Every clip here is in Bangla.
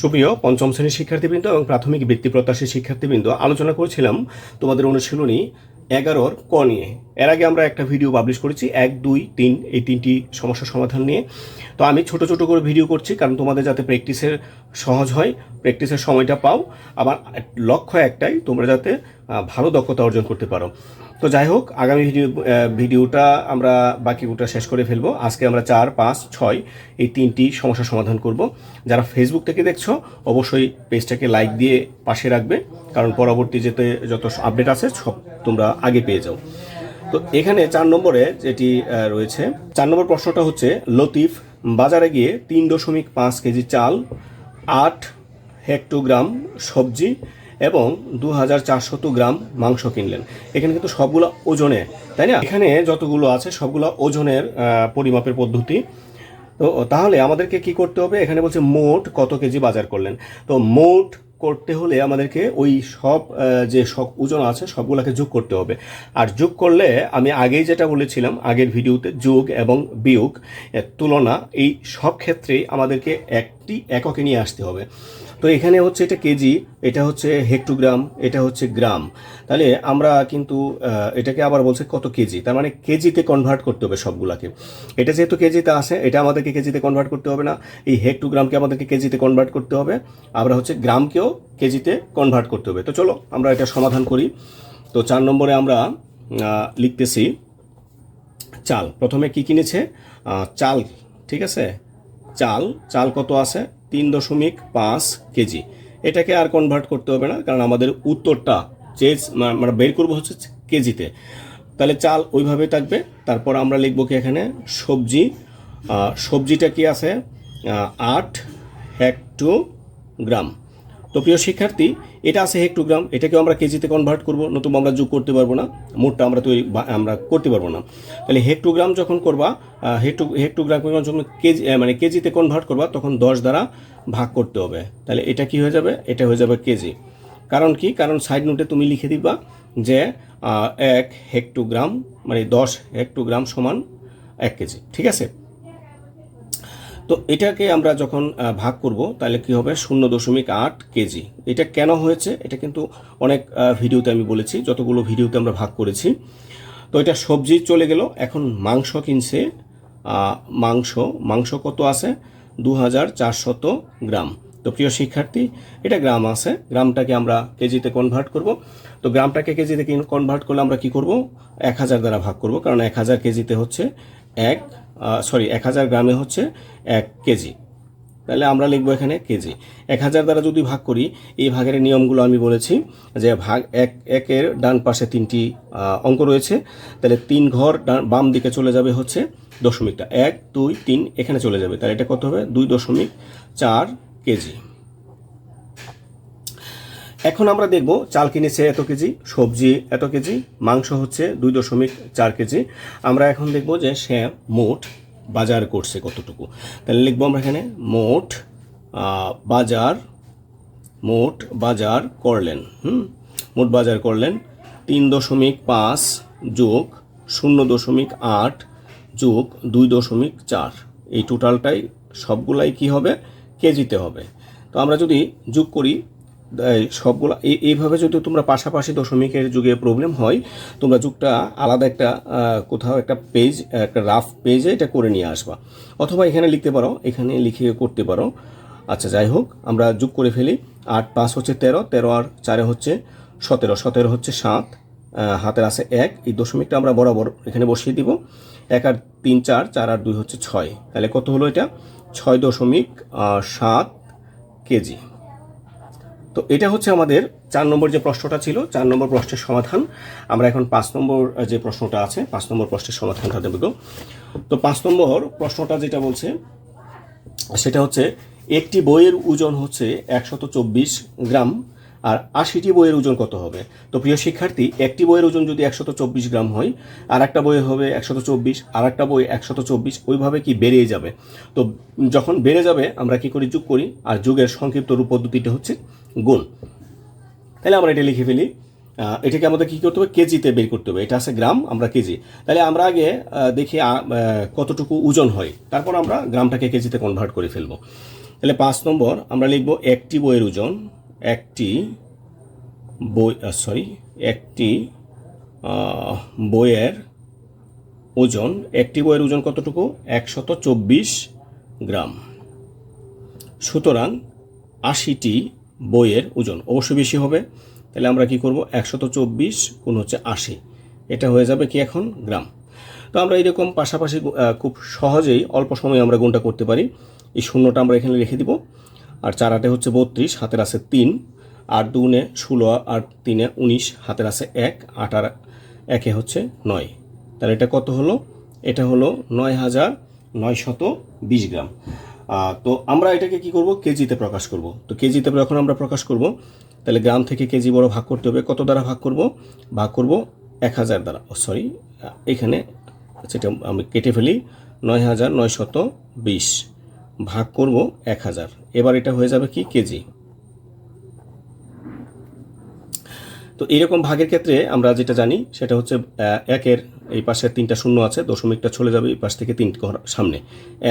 সুপ্রিয় পঞ্চম শ্রেণির শিক্ষার্থীবৃন্দ এবং প্রাথমিক বৃত্তি প্রত্যাশী শিক্ষার্থীবৃন্দ আলোচনা করেছিলাম তোমাদের অনুশীলনী এগারোর ক নিয়ে। এর আগে আমরা একটা ভিডিও পাবলিশ করেছি, এক, দুই, তিন, এই তিনটি সমস্যার সমাধান নিয়ে। তো আমি ছোট ছোট করে ভিডিও করছি, কারণ তোমাদের যাতে প্র্যাকটিসের সহজ হয় প্র্যাকটিসের সময়টা পাও। আবার লক্ষ্য একটাই, তোমরা যাতে ভালো দক্ষতা অর্জন করতে পারো। তো যাই হোক, আগামী ভিডিও ভিডিওটা আমরা বাকিগুটা শেষ করে ফেলব। আজকে আমরা চার, পাঁচ, ছয় এই তিনটি সমস্যার সমাধান করব। যারা ফেসবুক থেকে দেখছ, অবশ্যই পেজটাকে লাইক দিয়ে পাশে রাখবে। কারণ পরবর্তী যেতে যত আপডেট আছে, সব তোমরা আগে পেয়ে যাও। তো এখানে চার নম্বরে যেটি রয়েছে, চার নম্বর প্রশ্নটা হচ্ছে, লতিফ, বাজারে গিয়ে তিন দশমিক পাঁচ কেজি চাল, আট হেক্টোগ্রাম সবজি এবং দু হাজার চারশত গ্রাম মাংস কিনলেন। এখানে কিন্তু সবগুলো ওজনে, তাই না? এখানে যতগুলো আছে, সবগুলো ওজনের পরিমাপের পদ্ধতি। তো তাহলে আমাদেরকে কি করতে হবে? এখানে বলছে মোট কত কেজি বাজার করলেন? তো মোট করতে হলে আমাদেরকে ওই সব যে সব ওজন আছে, সবগুলোকে যোগ করতে হবে। আর যোগ করলে আমি আগেই যেটা বলেছিলাম, আগের ভিডিওতে যোগ এবং বিয়োগ তুলনা, এই সব ক্ষেত্রেই আমাদেরকে একটি এককে নিয়ে আসতে হবে। তো এখানে হচ্ছে এটা কেজি, এটা হচ্ছে হেক্টোগ্রাম, এটা হচ্ছে গ্রাম। তাহলে আমরা কিন্তু এটাকে আবার বলছে কত কেজি? তার মানে কেজিতে কনভার্ট করতে হবে সবগুলাকে। এটা যেহেতু কেজিতে আসে এটা আমাদেরকে কেজিতে কনভার্ট করতে হবে না। এই হেক্টোগ্রামকে আমাদেরকে কেজিতে কনভার্ট করতে হবে। আবার হচ্ছে গ্রামকেও কেজিতে কনভার্ট করতে হবে। তো চলো, আমরা এটা সমাধান করি। তো চার নম্বরে আমরা লিখতেছি, চাল। প্রথমে কি কিনেছে? চাল, ঠিক আছে? চাল চাল কত আছে? তিন দশমিক পাঁচ কেজি। এটাকে আর কনভার্ট করতে হবে না, কারণ আমাদের উত্তরটা চেজ মানে বের করব হচ্ছে কেজিতে। তাহলে চাল ওইভাবে থাকবে। তারপর আমরা লিখব কি এখানে? সবজি। সবজিটা কি আছে? আট হেক্টো হেক্টোগ্রাম তো প্রিয় শিক্ষার্থী, এটা আছে হেক্টোগ্রাম এটাকেও আমরা কেজিতে কনভার্ট করব, নতুবা আমরা যোগ করতে পারব না, মোটটা আমরা তৈরি আমরা করতে পারব না। তাহলে হেক্টোগ্রাম যখন করবা হেক্টো হেক্টোগ্রাম যখন কেজি মানে কেজিতে কনভার্ট করবা, তখন দশ দ্বারা ভাগ করতে হবে। তাহলে এটা কি হয়ে যাবে? এটা হয়ে যাবে কেজি। কারণ কি? কারণ সাইড নোটে তুমি লিখে দিবা যে এক হেক্টোগ্রাম মানে দশ হেক্টোগ্রাম সমান এক কেজি। ঠিক আছে? তো এটাকে আমরা যখন ভাগ করব, তাহলে কি হবে? শূন্য দশমিক আট কেজি। এটা কেন হয়েছে? এটা কিন্তু অনেক ভিডিওতে আমি বলেছি, যতগুলো ভিডিওতে আমরা ভাগ করেছি। তো এটা সবজি চলে গেল, এখন মাংস কিনছে মাংস মাংস কত আছে? দু হাজার চারশত গ্রাম। তো প্রিয় শিক্ষার্থী, এটা গ্রাম আছে, গ্রামটাকে আমরা কেজিতে কনভার্ট করব। তো গ্রামটাকে কেজিতে কনভার্ট করলে আমরা কি করব? এক হাজার দ্বারা ভাগ করব, কারণ এক হাজার কেজিতে হচ্ছে এক সরি এক হাজার গ্রামে হচ্ছে এক কেজি। তাহলে আমরা লিখব এখানে কেজি। এক হাজার দ্বারা যদি ভাগ করি, এই ভাগের নিয়মগুলো আমি বলেছি যে ভাগ এক, একের ডান পাশে তিনটি অঙ্ক রয়েছে। তাহলে তিন ঘর ডান- বাম দিকে চলে যাবে হচ্ছে দশমিকটা। এক, দুই, তিন এখানে চলে যাবে। তাহলে এটা কত হবে? দুই দশমিক চার কেজি। এখন আমরা দেখব চাল কিনেছে এত কেজি, সবজি এত কেজি, মাংস হচ্ছে দুই দশমিক চার কেজি। আমরা এখন দেখব যে সে মোট বাজার করছে কতটুকু। তাহলে লিখব আমরা এখানে, মোট বাজার মোট বাজার করলেন, হুম? মোট বাজার করলেন তিন দশমিক পাঁচ যোগ শূন্য দশমিক আট যোগ দুই দশমিক চার। এই টোটালটাই সবগুলাই কি হবে? কেজিতে হবে। তো আমরা যদি যোগ করি সবগুলা, এই- এইভাবে যদি তোমরা পাশাপাশি দশমিকের যুগে প্রবলেম হয়, তোমরা যুগটা আলাদা একটা কোথাও একটা পেজ একটা রাফ পেজে এটা করে নিয়ে আসবা। অথবা এখানে লিখতে পারো, এখানে লিখে করতে পারো। আচ্ছা যাই হোক, আমরা যোগ করে ফেলি। আট, পাঁচ হচ্ছে তেরো তেরো আর চারে হচ্ছে সতেরো সতেরো হচ্ছে সাত হাতের আছে এক। এই দশমিকটা আমরা বরাবর এখানে বসিয়ে দিব। এক আর তিন, চার চার আর দুই হচ্ছে ছয়। তাহলে কত হলো এটা? ছয় দশমিক সাত কেজি। তো এটা হচ্ছে আমাদের চার নম্বর যে প্রশ্নটা ছিল, চার নম্বর প্রশ্নের সমাধান। আমরা এখন পাঁচ নম্বর যে প্রশ্নটা আছে, পাঁচ নম্বর প্রশ্নের সমাধানটা দেবো তো পাঁচ নম্বর প্রশ্নটা যেটা বলছে, সেটা হচ্ছে, একটি বইয়ের ওজন হচ্ছে একশত চব্বিশ গ্রাম। আর আশিটি বইয়ের ওজন কত হবে? তো প্রিয় শিক্ষার্থী, একটি বইয়ের ওজন যদি একশত চব্বিশ গ্রাম হয় আর একটা বই হবে একশত চব্বিশ আর একটা বই একশত চব্বিশ, ওইভাবে কি বেড়েই যাবে? তো যখন বেড়ে যাবে, আমরা কি করি? যোগ করি। আর যুগের সংক্ষিপ্ত রূপ পদ্ধতিটা হচ্ছে গুণ তাহলে আমরা এটা লিখে ফেলি। এটাকে আমাদের কী করতে হবে? কেজিতে বের করতে হবে। এটা আছে গ্রাম, আমরা কেজি। তাহলে আমরা আগে দেখি কতটুকু ওজন হয়। তারপর আমরা গ্রামটাকে কেজিতে কনভার্ট করে ফেলব। তাহলে পাঁচ নম্বর, আমরা লিখব একটি বইয়ের ওজন একটি বই সরি একটি বইয়ের ওজন, একটি বইয়ের ওজন কতটুকু? একশত চব্বিশ গ্রাম। সুতরাং আশিটি বইয়ের ওজন অবশ্যই বেশি হবে। তাহলে আমরা কি করব? একশত চব্বিশ কোন হচ্ছে আশি। এটা হয়ে যাবে কি এখন? গ্রাম। তো আমরা এরকম পাশাপাশি খুব সহজেই অল্প সময়ে আমরা গুণটা করতে পারি। এই শূন্যটা আমরা এখানে রেখে দিব। আর চার আটে হচ্ছে বত্রিশ, হাতের আছে তিন আট দুগুণে ষোলো, আর তিনে উনিশ, হাতের আছে এক, আট আর একে হচ্ছে নয়। তাহলে এটা কত হলো? এটা হলো নয় হাজার নয়শত বিশ গ্রাম। তো আমরা এটাকে কি করব? কেজিতে প্রকাশ করব। তো কেজিতে যখন আমরা প্রকাশ করব, তাহলে গ্রাম থেকে কেজি বড় ভাগ করতে হবে। কত দ্বারা ভাগ করব? ভাগ করব এক হাজার দ্বারা। সরি এখানে সেটা আমি কেটে ফেলি। নয় হাজার নয়শত বিশ। ভাগ করব এক হাজার। এবার এটা হয়ে যাবে কি কেজি। তো এরকম ভাগের ক্ষেত্রে আমরা যেটা জানি, সেটা হচ্ছে একের এই পাশে তিনটা শূন্য আছে, দশমিকটা চলে যাবে এই পাশ থেকে তিন সামনে।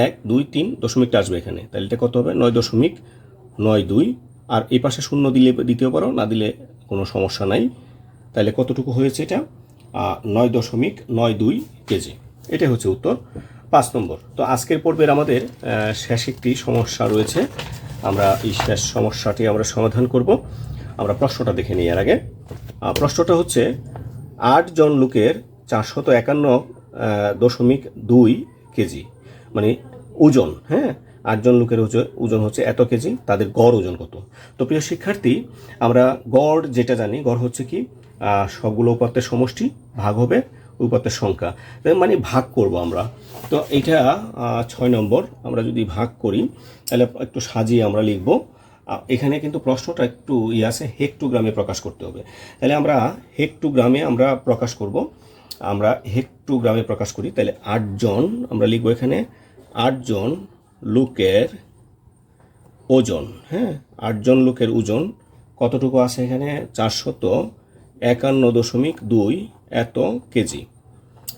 এক, দুই, তিন, দশমিকটা আসবে এখানে। তাহলে এটা কত হবে? নয় দশমিক নয় দুই। আর এই পাশে শূন্য দিলে দিতেও পারো, না দিলে কোনো সমস্যা নাই। তাহলে কতটুকু হয়েছে এটা? নয় দশমিক নয় দুই কেজি। এটাই হচ্ছে উত্তর। পাঁচ নম্বর। তো আজকের পর্বের আমাদের শেষ একটি সমস্যা রয়েছে। আমরা এই শেষ সমস্যাটি আমরা সমাধান করব। আমরা প্রশ্নটা দেখে নিই এর আগে। প্রশ্নটা হচ্ছে, আট জন লোকের চারশত একান্ন দশমিক দুই কেজি মানে ওজন হ্যাঁ? আটজন লোকের হচ্ছে, ওজন হচ্ছে এত কেজি, তাদের গড় ওজন কত? তো প্রিয় শিক্ষার্থী, আমরা গড় যেটা জানি, গড় হচ্ছে কি সবগুলো উপাত্তের সমষ্টি ভাগ হবে। উপাত্তের সংখ্যা। মানে ভাগ করব আমরা। তো এটা ছয় নম্বর, আমরা যদি ভাগ করি, তাহলে একটু সাজিয়ে আমরা লিখব। এখানে কিন্তু প্রশ্নটা একটু ইয়ে আছে, হেক্টোগ্রামে প্রকাশ করতে হবে। তাহলে আমরা হেক্টোগ্রামে আমরা প্রকাশ করব। আমরা হেক্টোগ্রামে প্রকাশ করি, তাহলে আটজন আমরা লিখব এখানে আটজন লোকের ওজন হ্যাঁ? আটজন লোকের ওজন কতটুকু আছে এখানে? চারশত একান্ন দশমিক দুই এত কেজি।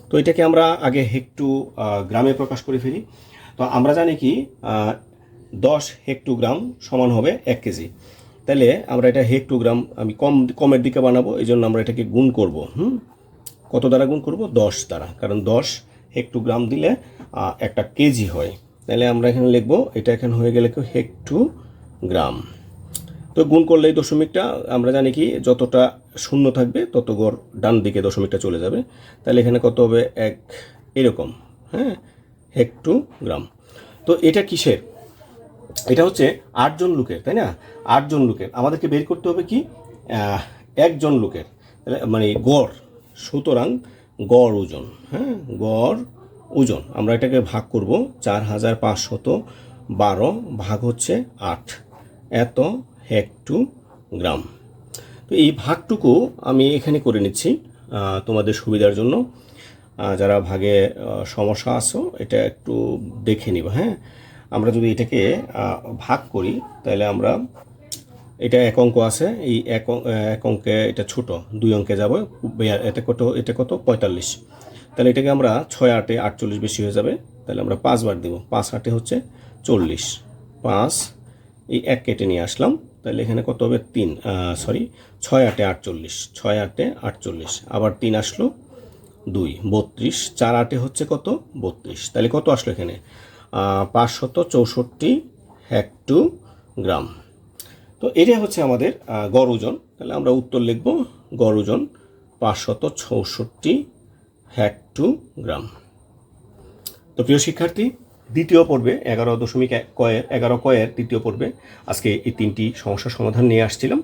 তো এটাকে আমরা আগে হেক্টু গ্রামে প্রকাশ করে ফেলি। তো আমরা জানি কি দশ হেক্টোগ্রাম সমান হবে এক কেজি। তাহলে আমরা এটা হেক্টু গ্রাম আমি কম, কমের দিকে বানাবো এই জন্য আমরা এটাকে গুণ করব, হুম? কত দ্বারা গুণ করব? দশ দ্বারা। কারণ দশ হেক্টু গ্রাম দিলে একটা কেজি হয়। তাহলে আমরা এখানে লিখব, এটা এখানে হয়ে গেলে হেক্টো গ্রাম তো গুণ করলে এই দশমিকটা, আমরা জানি কি, যতটা শূন্য থাকবে, তত গড় ডান দিকে দশমিকটা চলে যাবে। তাহলে এখানে কত হবে? এক, এরকম হ্যাঁ? Hecto gram. তো এটা কিসের? এটা হচ্ছে আটজন লোকের, তাই না? আটজন লোকের। আমাদেরকে বের করতে হবে কি? একজন লোকের মানে গড়, সুতরাং গড় ওজন হ্যাঁ? গড় ওজন। আমরা এটাকে ভাগ করব, চার হাজার পাঁচশত বারো ভাগ হচ্ছে আট। এত হেক্টো গ্রাম। তো এই ভাগটুকু আমি এখানে করে নিচ্ছি তোমাদের সুবিধার জন্য। যারা ভাগে সমস্যা আছো, এটা একটু দেখে নিবা হ্যাঁ? আমরা যদি এটাকে ভাগ করি, তাহলে আমরা, এটা এক অঙ্ক আছে, এই এক এক অঙ্কে এটা ছোট, দুই অঙ্কে যাবে এটা কত এটা কত? পঁয়তাল্লিশ। তাহলে এটাকে আমরা ছয় আটে আটচল্লিশ বেশি হয়ে যাবে, তাহলে আমরা পাঁচবার দেবো, পাঁচ আটে হচ্ছে চল্লিশ। পাঁচ, এই এক কেটে নিয়ে আসলাম। তাহলে এখানে কত হবে? তিন সরি ছয় আটে আটচল্লিশ, ছয় আটে আটচল্লিশ। আবার তিন আসলো দুই, বত্রিশ। চার আটে হচ্ছে কত? বত্রিশ। তাহলে কত আসলো এখানে? পাঁচশত চৌষট্টি হেক্টো গ্রাম। তো এটা হচ্ছে আমাদের গড় ওজন। তাহলে আমরা উত্তর লিখব, গড় ওজন পাঁচশত চৌষট্টি হেক্টো গ্রাম। তো প্রিয় শিক্ষার্থী দ্বিতীয় পর্বে, এগারো দশমিক এক কয়ের, এগারো কয়ের তৃতীয় পর্বে আজকে এই তিনটি সমস্যার সমাধান নিয়ে আসছিলাম।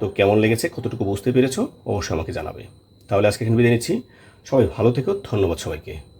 তো কেমন লেগেছে, কতটুকু বুঝতে পেরেছ, অবশ্যই আমাকে জানাবে। তাহলে আজকে এখানে বিদায় নিচ্ছি। সবাই ভালো থেকো, ধন্যবাদ সবাইকে।